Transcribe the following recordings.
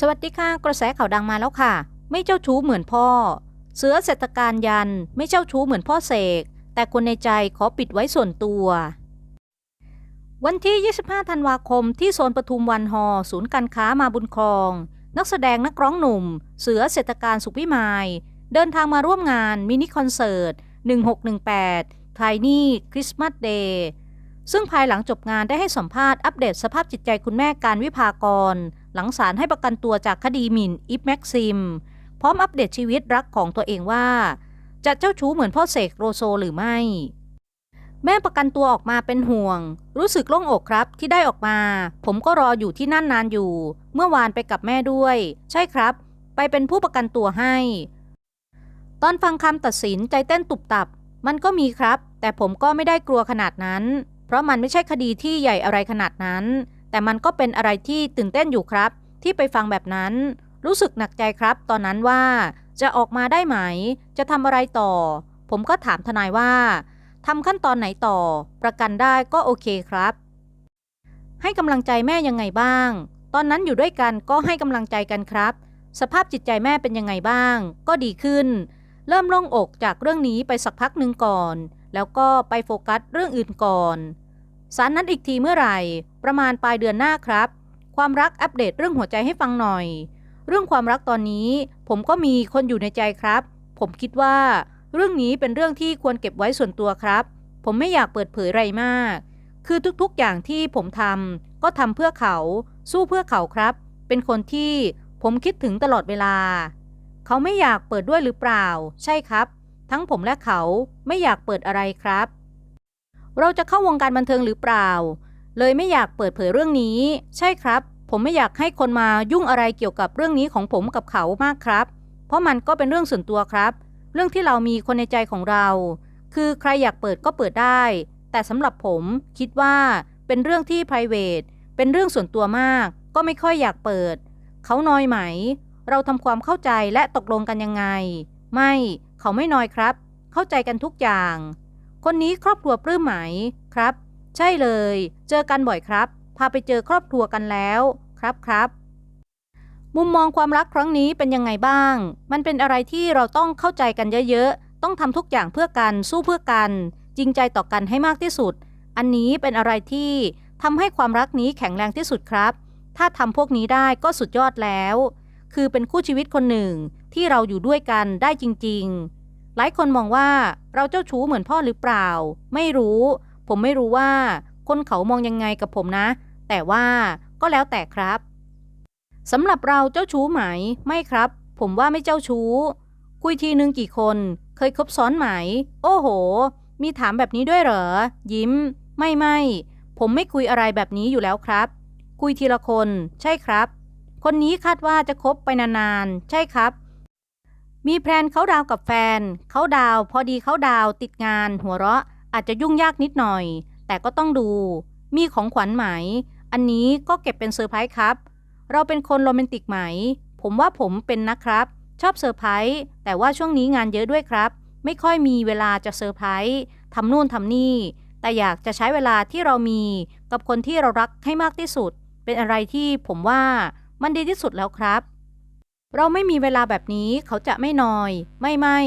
สวัสดีค่ะกระแสข่าวดังมาแล้วค่ะ ไม่เจ้าชู้เหมือนพ่อ เสือเศรษฐการยัน ไม่เจ้าชู้เหมือนพ่อเสก แต่คนในใจขอปิดไว้ส่วนตัว วันที่ 25 ธันวาคมที่โซนปทุมวันฮอศูนย์การค้ามาบุญครอง นักแสดงนักร้องหนุ่ม เสือเศรษฐการสุขวิมาย เดินทางมาร่วมงานมินิคอนเสิร์ต 1618 Tiny Christmas Day ซึ่งภายหลังจบงานได้ให้สัมภาษณ์อัปเดตสภาพจิตใจคุณแม่การวิภากร หลังศาลให้ประกันตัวจากคดีหมิ่นอิฟแม็กซิม พร้อมอัปเดตชีวิตรักของตัวเองว่า จะเจ้าชู้เหมือนพ่อเสกโรโซหรือไม่ แม่ประกันตัวออกมาเป็นห่วง รู้สึกโล่งอกครับที่ได้ออกมา ผมก็รออยู่ที่นั่นนานอยู่ เมื่อวานไปกับแม่ด้วย ใช่ครับ ไปเป็นผู้ประกันตัวให้ ตอนฟังคำตัดสินใจเต้นตุบตับ มันก็มีครับ แต่ผมก็ไม่ได้กลัวขนาดนั้น ราะมันไม่ใช่คดีที่ใหญ่อะไรขนาดนั้น แต่มันก็เป็นอะไรที่ตื่นเต้นอยู่ครับ ที่ไปฟังแบบนั้น รู้สึกหนักใจครับ ตอนนั้นว่าจะออกมาได้ไหม จะทำอะไรต่อ ผมก็ถามทนายว่าทำขั้นตอนไหนต่อ ประกันได้ก็โอเคครับ ให้กำลังใจแม่ยังไงบ้าง ตอนนั้นอยู่ด้วยกันก็ให้กำลังใจกันครับ สภาพจิตใจแม่เป็นยังไงบ้าง ก็ดีขึ้น เริ่มโล่งอกจากเรื่องนี้ไปสักพักหนึ่งก่อน แล้วก็ไปโฟกัสเรื่องอื่นก่อน สารนัดอีกทีเมื่อไหร่ ประมาณปลายเดือนหน้าครับ ความรักอัปเดตเรื่องหัวใจให้ฟังหน่อย เรื่องความรักตอนนี้ ผมก็มีคนอยู่ในใจครับ ผมคิดว่า เรื่องนี้เป็นเรื่องที่ควรเก็บไว้ส่วนตัวครับ ผมไม่อยากเปิดเผยอะไรมาก คือทุกๆอย่างที่ผมทำก็ทำเพื่อเขา สู้เพื่อเขาครับ เป็นคนที่ผมคิดถึงตลอดเวลา เขาไม่อยากเปิดด้วยหรือเปล่า ใช่ครับ ทั้งผมและเขาไม่อยากเปิดอะไรครับ เราจะเข้าวงการบันเทิงหรือเปล่า เลยไม่อยากเปิดเผยเรื่องนี้ ใช่ครับ ผมไม่อยากให้คนมายุ่งอะไรเกี่ยวกับเรื่องนี้ของผมกับเขามากครับ เพราะมันก็เป็นเรื่องส่วนตัวครับ เรื่องที่เรามีคนในใจของเรา คือใครอยากเปิดก็เปิดได้ แต่สำหรับผมคิดว่าเป็นเรื่องที่ p r i v a t เป็นเรื่องส่วนตัวมาก ก็ไม่ค่อยอยากเปิด เขาน้อยไหม เราทำความเข้าใจและตกลงกันยังไง ไม่ เขาไม่น้อยครับ เข้าใจกันทุกอย่าง คนนี้ครอบครัวปลื้มไหมครับ ใช่เลย เจอกันบ่อยครับ พาไปเจอครอบครัวกันแล้ว ครับครับ มุมมองความรักครั้งนี้เป็นยังไงบ้าง มันเป็นอะไรที่เราต้องเข้าใจกันเยอะๆ ต้องทำทุกอย่างเพื่อกันสู้เพื่อกัน จริงใจต่อกันให้มากที่สุด อันนี้เป็นอะไรที่ทำให้ความรักนี้แข็งแรงที่สุดครับ ถ้าทำพวกนี้ได้ก็สุดยอดแล้ว คือเป็นคู่ชีวิตคนหนึ่งที่เราอยู่ด้วยกันได้จริง ๆ หลายคนมองว่าเราเจ้าชู้เหมือนพ่อหรือเปล่า ไม่รู้ ผมไม่รู้ว่า คนเขามองยังไงกับผมนะ แต่ว่าก็แล้วแต่ครับสำหรับเราเจ้าชู้ไหม ไม่ครับ ผมว่าไม่เจ้าชู้ คุยทีนึงกี่คน เคยคบซ้อนไหม โอ้โห มีถามแบบนี้ด้วยเหรอ ยิ้ม ไม่ไม่ผมไม่คุยอะไรแบบนี้อยู่แล้วครับ คุยทีละคน ใช่ครับ คนนี้คาดว่าจะคบไปนานๆ ใช่ครับ มีแพลนเขาดาวกับแฟน เขาดาวพอดีเขาดาวติดงาน หัวเราะอาจจะยุ่งยากนิดหน่อย แต่ก็ต้องดู มีของขวัญไหม อันนี้ก็เก็บเป็นเซอร์ไพรส์ครับ เราเป็นคนโรแมนติกไหม ผมว่าผมเป็นนะครับ ชอบเซอร์ไพรส์แต่ว่าช่วงนี้งานเยอะด้วยครับ ไม่ค่อยมีเวลาจะเซอร์ไพรส์ทำนู่นทำนี่ แต่อยากจะใช้เวลาที่เรามีกับคนที่เรารักให้มากที่สุด เป็นอะไรที่ผมว่ามันดีที่สุดแล้วครับ เราไม่มีเวลาแบบนี้เขาจะไม่นอย ไม่ไม่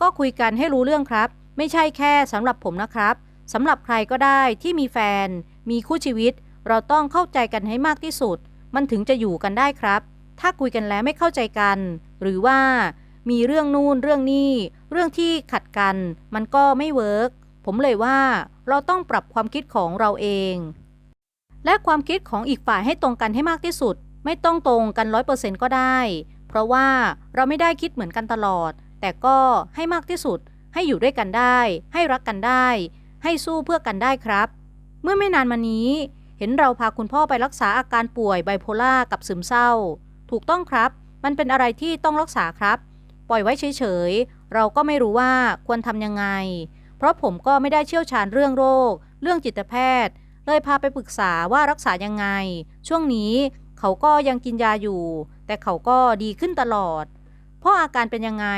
ก็คุยกันให้รู้เรื่องครับ ไม่ใช่แค่สำหรับผมนะครับสำหรับใครก็ได้ที่มีแฟน มีคู่ชีวิต เราต้องเข้าใจกันให้มากที่สุด มันถึงจะอยู่กันได้ครับ ถ้าคุยกันแล้วไม่เข้าใจกัน หรือว่ามีเรื่องนู่นเรื่องนี้ เรื่องที่ขัดกัน มันก็ไม่เวิร์กผมเลยว่าเราต้องปรับความคิดของเราเอง และความคิดของอีกฝ่ายให้ตรงกันให้มากที่สุด ไม่ต้องตรงกันร้อยเปอร์เซ็นต์ก็ได้ เพราะว่าเราไม่ได้คิดเหมือนกันตลอด แต่ก็ให้มากที่สุด ให้อยู่ด้วยกันได้ ให้รักกันได้ ให้สู้เพื่อกันได้ครับ เมื่อไม่นานมานี้ เห็นเราพาคุณพ่อไปรักษาอาการป่วยไบโพล่ากับซึมเศร้า ถูกต้องครับ มันเป็นอะไรที่ต้องรักษาครับ ปล่อยไว้เฉยๆ เราก็ไม่รู้ว่าควรทำยังไง เพราะผมก็ไม่ได้เชี่ยวชาญเรื่องโรค เรื่องจิตแพทย์ เลยพาไปปรึกษาว่ารักษายังไง ช่วงนี้ เขาก็ยังกินยาอยู่ แต่เขาก็ดีขึ้นตลอดพราะอาการเป็นยังไง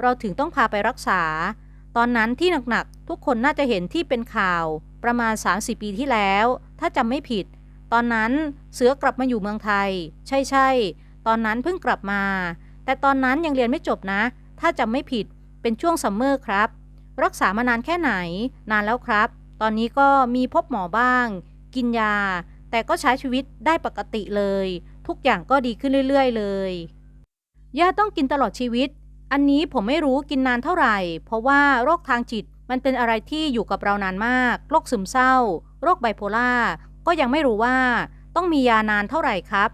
เราถึงต้องพาไปรักษา ตอนนั้นที่หนักๆ ทุกคนน่าจะเห็นที่เป็นข่าว ประมาณ 30 ปีที่แล้ว ถ้าจำไม่ผิด ตอนนั้นเสือกลับมาอยู่เมืองไทย ใช่ๆตอนนั้นเพิ่งกลับมา แต่ตอนนั้นยังเรียนไม่จบนะ ถ้าจำไม่ผิด เป็นช่วงซัมเมอร์ครับ รักษามานานแค่ไหน นานแล้วครับ ตอนนี้ก็มีพบหมอบ้าง กินยา แต่ก็ใช้ชีวิตได้ปกติเลย ทุกอย่างก็ดีขึ้นเรื่อยๆ เลยยาต้องกินตลอดชีวิต อันนี้ผมไม่รู้กินนานเท่าไหร่ เพราะว่าโรคทางจิตมันเป็นอะไรที่อยู่กับเรานานมาก โรคซึมเศร้า โรคไบโพล่า ก็ยังไม่รู้ว่าต้องมียานานเท่าไหร่ครับ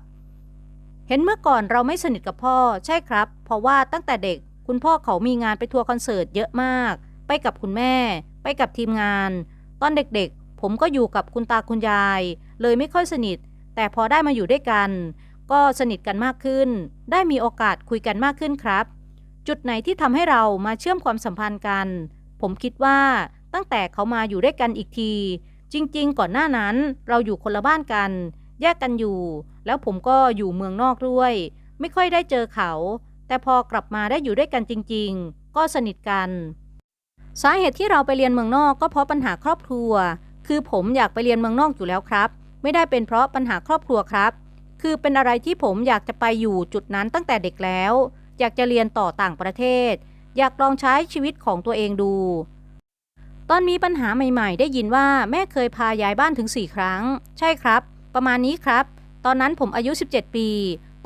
เห็นเมื่อก่อนเราไม่สนิทกับพ่อ ใช่ครับ เพราะว่าตั้งแต่เด็กคุณพ่อเขามีงานไปทัวร์คอนเสิร์ตเยอะมาก ไปกับคุณแม่ ไปกับทีมงาน ตอนเด็กๆ ผมก็อยู่กับคุณตาคุณยาย เลยไม่ค่อยสนิท แต่พอได้มาอยู่ด้วยกัน ก็สนิทกันมากขึ้น ได้มีโอกาสคุยกันมากขึ้นครับ จุดไหนที่ทำให้เรามาเชื่อมความสัมพันธ์กัน ผมคิดว่าตั้งแต่เขามาอยู่ด้วยกันอีกที จริง ๆ ก่อนหน้านั้นเราอยู่คนละบ้านกัน แยกกันอยู่ แล้วผมก็อยู่เมืองนอกด้วย ไม่ค่อยได้เจอเขา แต่พอกลับมาได้อยู่ด้วยกันจริง ๆ ก็สนิทกัน สาเหตุที่เราไปเรียนเมืองนอกก็เพราะปัญหาครอบครัว คือผมอยากไปเรียนเมืองนอกอยู่แล้วครับ ไม่ได้เป็นเพราะปัญหาครอบครัวครับ คือเป็นอะไรที่ผมอยากจะไปอยู่จุดนั้นตั้งแต่เด็กแล้ว อยากจะเรียนต่อต่างประเทศ อยากลองใช้ชีวิตของตัวเองดู ตอนมีปัญหาใหม่ ๆ ได้ยินว่าแม่เคยพาย้ายบ้านถึง 4 ครั้ง ใช่ครับ ประมาณนี้ครับ ตอนนั้นผมอายุ 17 ปี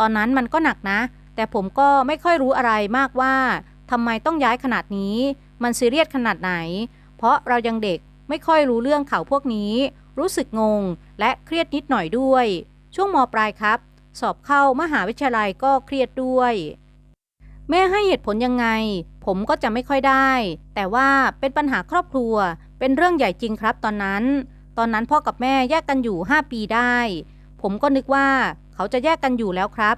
ตอนนั้นมันก็หนักนะ แต่ผมก็ไม่ค่อยรู้อะไรมากว่าทำไมต้องย้ายขนาดนี้ มันซีเรียสขนาดไหน เพราะเรายังเด็ก ไม่ค่อยรู้เรื่องข่าวพวกนี้ รู้สึกงง และเครียดนิดหน่อยด้วย ช่วงมปลายครับ สอบเข้ามหาวิทยาลัยก็เครียดด้วย แม่ให้เหตุผลยังไง ผมก็จะไม่ค่อยได้ แต่ว่าเป็นปัญหาครอบครัว เป็นเรื่องใหญ่จริงครับตอนนั้น ตอนนั้นพ่อกับแม่แยกกันอยู่ 5 ปีได้ ผมก็นึกว่าเขาจะแยกกันอยู่แล้วครับ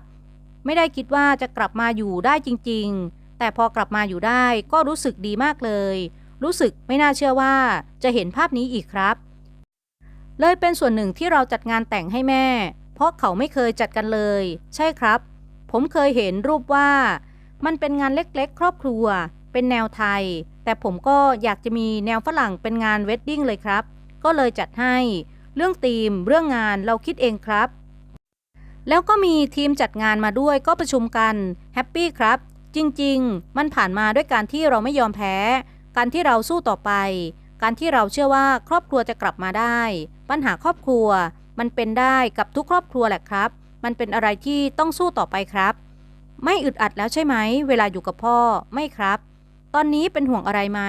ไม่ได้คิดว่าจะกลับมาอยู่ได้จริง ๆ แต่พอกลับมาอยู่ได้ก็รู้สึกดีมากเลย รู้สึกไม่น่าเชื่อว่าจะเห็นภาพนี้อีกครับ เลยเป็นส่วนหนึ่งที่เราจัดงานแต่งให้แม่ เพราะเขาไม่เคยจัดกันเลย ใช่ครับ ผมเคยเห็นรูปว่า มันเป็นงานเล็กๆ ครอบครัว เป็นแนวไทย แต่ผมก็อยากจะมีแนวฝรั่งเป็นงานเวดดิ้งเลยครับ ก็เลยจัดให้ เรื่องธีม เรื่องงานเราคิดเองครับ แล้วก็มีทีมจัดงานมาด้วยก็ประชุมกันแฮปปี้ครับจริง ๆ มันผ่านมาด้วยการที่เราไม่ยอมแพ้ การที่เราสู้ต่อไป การที่เราเชื่อว่าครอบครัวจะกลับมาได้ ปัญหาครอบครัว มันเป็นได้กับทุกครอบครัวแหละครับ มันเป็นอะไรที่ต้องสู้ต่อไปครับ ไม่อึดอัดแล้วใช่ไหม เวลาอยู่กับพ่อไม่ครับ ตอนนี้เป็นห่วงอะไรไหม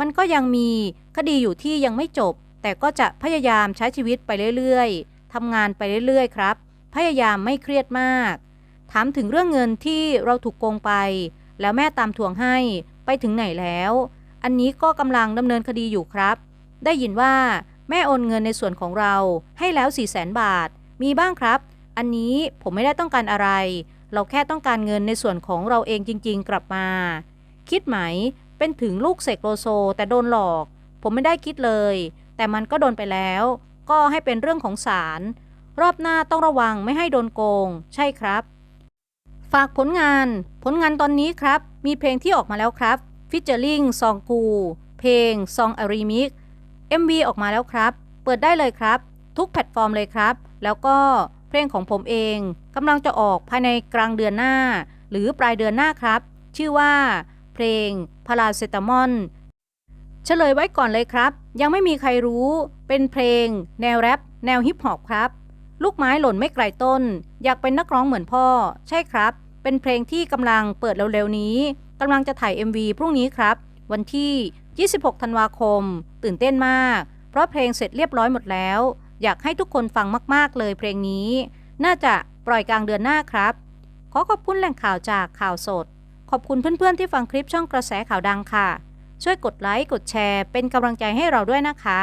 มันก็ยังมีคดีอยู่ที่ยังไม่จบ แต่ก็จะพยายามใช้ชีวิตไปเรื่อยๆทำงานไปเรื่อยๆครับ พยายามไม่เครียดมาก ถามถึงเรื่องเงินที่เราถูกโกงไป แล้วแม่ตามทวงให้ไปถึงไหนแล้ว อันนี้ก็กำลังดำเนินคดีอยู่ครับ ได้ยินว่าแม่โอนเงินในส่วนของเราให้แล้ว 4 0 0แสนบาท มีบ้างครับ อันนี้ผมไม่ได้ต้องการอะไร เราแค่ต้องการเงินในส่วนของเราเองจริง ๆ กลับมา คิดไหม เป็นถึงลูกเสกโลโซ แต่โดนหลอก ผมไม่ได้คิดเลย แต่มันก็โดนไปแล้ว ก็ให้เป็นเรื่องของศาล รอบหน้าต้องระวังไม่ให้โดนโกง ใช่ครับ ฝากผลงาน ผลงานตอนนี้ครับ มีเพลงที่ออกมาแล้วครับ ฟิชเจอริงซองกู เพลง ซองอารีมิก MV ออกมาแล้วครับ เปิดได้เลยครับ ทุกแพลตฟอร์มเลยครับ แล้วก็เพลงของผมเองกำลังจะออกภายในกลางเดือนหน้า หรือปลายเดือนหน้าครับ ชื่อว่า เพลงพาราเซตามอลเฉลยไว้ก่อนเลยครับ ยังไม่มีใครรู้ เป็นเพลง แนวแรปแนวฮิปฮอปครับ ลูกไม้หล่นไม่ไกลต้น อยากเป็นนักร้องเหมือนพ่อ ใช่ครับ เป็นเพลงที่กำลังเปิดเร็วๆนี้ กำลังจะถ่าย MV พรุ่งนี้ครับ วันที่ 26 ธันวาคม ตื่นเต้นมาก เพราะเพลงเสร็จเรียบร้อยหมดแล้ว อยากให้ทุกคนฟังมาก ๆ เลยเพลงนี้ น่าจะปล่อยกลางเดือนหน้าครับ ขอขอบคุณแหล่งข่าวจากข่าวสด ขอบคุณเพื่อนๆที่ฟังคลิปช่องกระแสข่าวดังค่ะ ช่วยกดไลค์กดแชร์ เป็นกำลังใจให้เราด้วยนะคะ